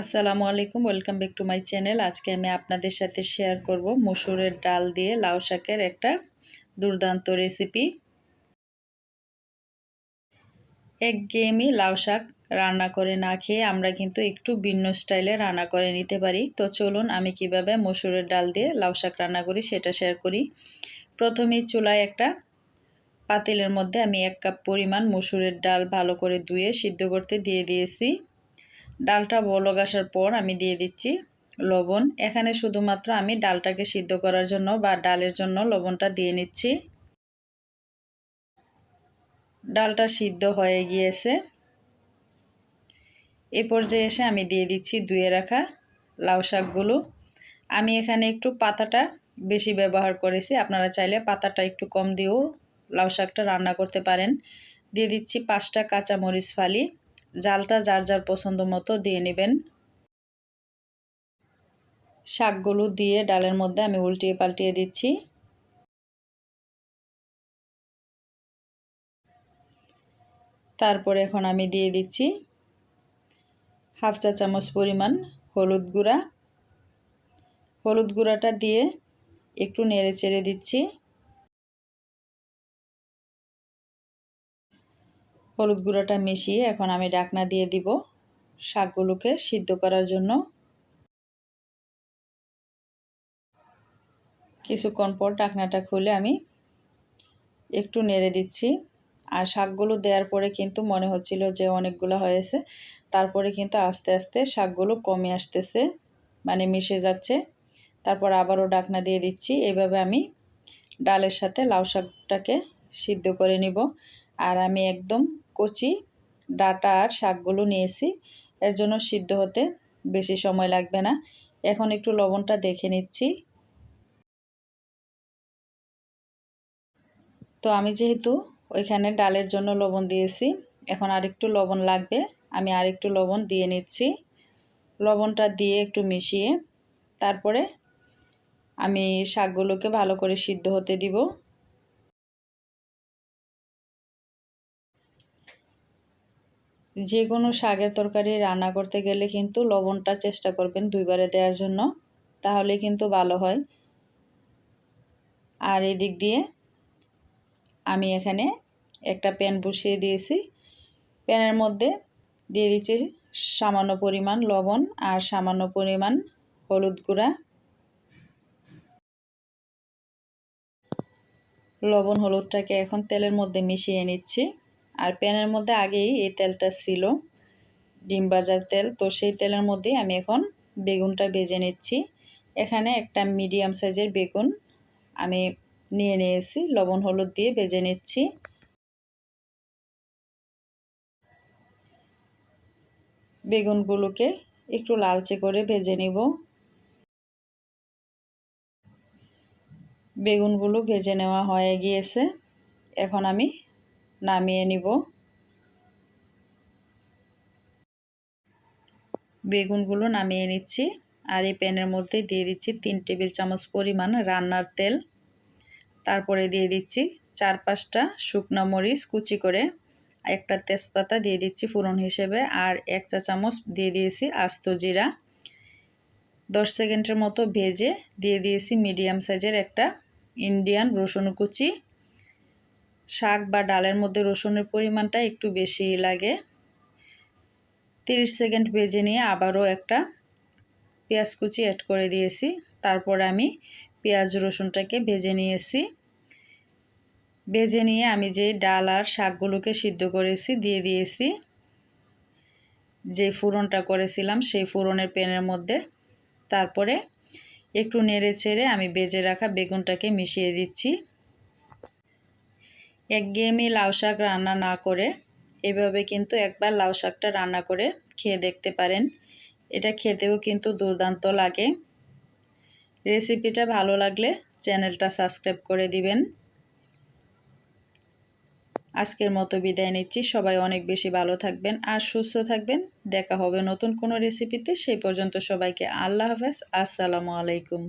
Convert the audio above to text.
আসসালামু আলাইকুম, welcome back to my channel. আজকে আমি আপনাদের সাথে শেয়ার করব মসুরের ডাল দিয়ে লাউ শাকের একটা দুর্দান্ত রেসিপি। এক গেমই লাউ শাক রান্না করে না খেয়ে আমরা কিন্তু একটু ভিন্ন স্টাইলে রান্না করে নিতে পারি। তো চলুন আমি কীভাবে মসুরের ডাল দিয়ে লাউ শাক রান্না করি সেটা শেয়ার করি। প্রথমে চুলায় একটা পাতিলের মধ্যে আমি এক কাপ পরিমাণ মসুরের ডাল ভালো করে ধুয়ে সিদ্ধ করতে দিয়ে দিয়েছি। ডালটা বলক আসার পর আমি দিয়ে দিচ্ছি লবণ। এখানে শুধুমাত্র আমি ডালটাকে সিদ্ধ করার জন্য বা ডালের জন্য লবণটা দিয়ে নিচ্ছি। ডালটা সিদ্ধ হয়ে গিয়েছে। এ পর্যায়ে এসে আমি দিয়ে দিচ্ছি ধুয়ে রাখা লাউ শাকগুলো। আমি এখানে একটু পাতাটা বেশি ব্যবহার করেছি। আপনারা চাইলে পাতাটা একটু কম দিয়েও লাউ শাকটা রান্না করতে পারেন। দিয়ে দিচ্ছি পাঁচটা কাঁচামরিচ ফালি। জালটা যার যার পছন্দ মতো দিয়ে নেবেন। শাকগুলো দিয়ে ডালের মধ্যে আমি উল্টিয়ে পাল্টিয়ে দিচ্ছি। তারপরে এখন আমি দিয়ে দিচ্ছি হাফ চা চামচ পরিমাণ হলুদ গুঁড়া। হলুদ গুঁড়াটা দিয়ে একটু নেড়ে চেড়ে দিচ্ছি। হলুদ গুঁড়োটা মিশিয়ে এখন আমি ডাকনা দিয়ে দিব শাকগুলোকে সিদ্ধ করার জন্য। কিছুক্ষণ পর ডাকনাটা খুলে আমি একটু নেড়ে দিচ্ছি। আর শাকগুলো দেওয়ার পরে কিন্তু মনে হচ্ছিল যে অনেকগুলো হয়েছে। তারপরে কিন্তু আস্তে আস্তে শাকগুলো কমে আসতেছে মানে মিশে যাচ্ছে। তারপর আবারও ডাকনা দিয়ে দিচ্ছি। এইভাবে আমি ডালের সাথে লাউ শাকটাকে সিদ্ধ করে নিব। আর আমি একদম কচি, ডাটা আর শাকগুলো নিয়েছি। এর জন্য সিদ্ধ হতে বেশি সময় লাগবে না। এখন একটু লবণটা দেখে নিচ্ছি। তো আমি যেহেতু ওইখানে ডালের জন্য লবণ দিয়েছি, এখন আরেকটু লবণ লাগবে। আমি আরেকটু লবণ দিয়ে নিচ্ছি। লবণটা দিয়ে একটু মিশিয়ে তারপরে আমি শাকগুলোকে ভালো করে সিদ্ধ হতে দিব। যে কোনো শাকের তরকারি রান্না করতে গেলে কিন্তু লবণটা চেষ্টা করবেন দুইবারে দেওয়ার জন্য, তাহলে কিন্তু ভালো হয়। আর এদিক দিয়ে আমি এখানে একটা প্যান বসিয়ে দিয়েছি। প্যানের মধ্যে দিয়ে দিচ্ছি সামান্য পরিমাণ লবণ আর সামান্য পরিমাণ হলুদ গুঁড়া। লবণ হলুদটাকে এখন তেলের মধ্যে মিশিয়ে নিচ্ছি। আর প্যানের মধ্যে আগেই এই তেলটা ছিল, ডিম বাজার তেল। তো সেই তেলের মধ্যেই আমি এখন বেগুনটা বেজে নিচ্ছি। এখানে একটা মিডিয়াম সাইজের বেগুন আমি নিয়ে নিয়েছি, লবণ, হলুদ দিয়ে বেজে নিচ্ছি। বেগুনগুলোকে একটু লালচে করে ভেজে নিব। বেগুনগুলো ভেজে নেওয়া হয়ে গিয়েছে। এখন আমি নামিয়ে নিব। বেগুনগুলো নামিয়ে নিচ্ছি আর এই প্যানের মধ্যে দিয়ে দিচ্ছি তিন টেবিল চামচ পরিমাণ রান্নার তেল। তারপরে দিয়ে দিচ্ছি চার পাঁচটা শুকনো মরিচ কুচি করে একটা তেজপাতা দিয়ে দিচ্ছি ফোড়ন হিসেবে আর এক চা চামচ দিয়ে দিয়েছি আস্ত জিরা। দশ সেকেন্ডের মতো ভেজে দিয়ে দিয়েছি মিডিয়াম সাইজের একটা ইন্ডিয়ান রসুন কুচি। শাক বা ডালের মধ্যে রসুনের পরিমাণটা একটু বেশি লাগে। 30 সেকেন্ড ভেজে নিয়ে আবারও একটা পেঁয়াজ কুচি অ্যাড করে দিয়েছি। তারপর আমি পেঁয়াজ রসুনটাকে ভেজে নিয়েছি। ভেজে নিয়ে আমি যে ডাল আর শাকগুলোকে সিদ্ধ করেছি, দিয়ে দিয়েছি। যে ফুরনটা করেছিলাম, সেই ফুরনের প্যানের মধ্যে। তারপরে একটু নেড়ে ছেড়ে আমি বেজে রাখা বেগুনটাকে মিশিয়ে দিচ্ছি। একঘেয়েমি লাউ শাক রান্না না করে এভাবে কিন্তু একবার লাউ শাকটা রান্না করে খেয়ে দেখতে পারেন। এটা খেতেও কিন্তু দুর্দান্ত লাগে। রেসিপিটা ভালো লাগলে চ্যানেলটা সাবস্ক্রাইব করে দিবেন। আজকের মতো বিদায় নিচ্ছি। সবাই অনেক বেশি ভালো থাকবেন আর সুস্থ থাকবেন। দেখা হবে নতুন কোনো রেসিপিতে। সেই পর্যন্ত সবাইকে আল্লাহ হাফেজ। আসসালামু আলাইকুম।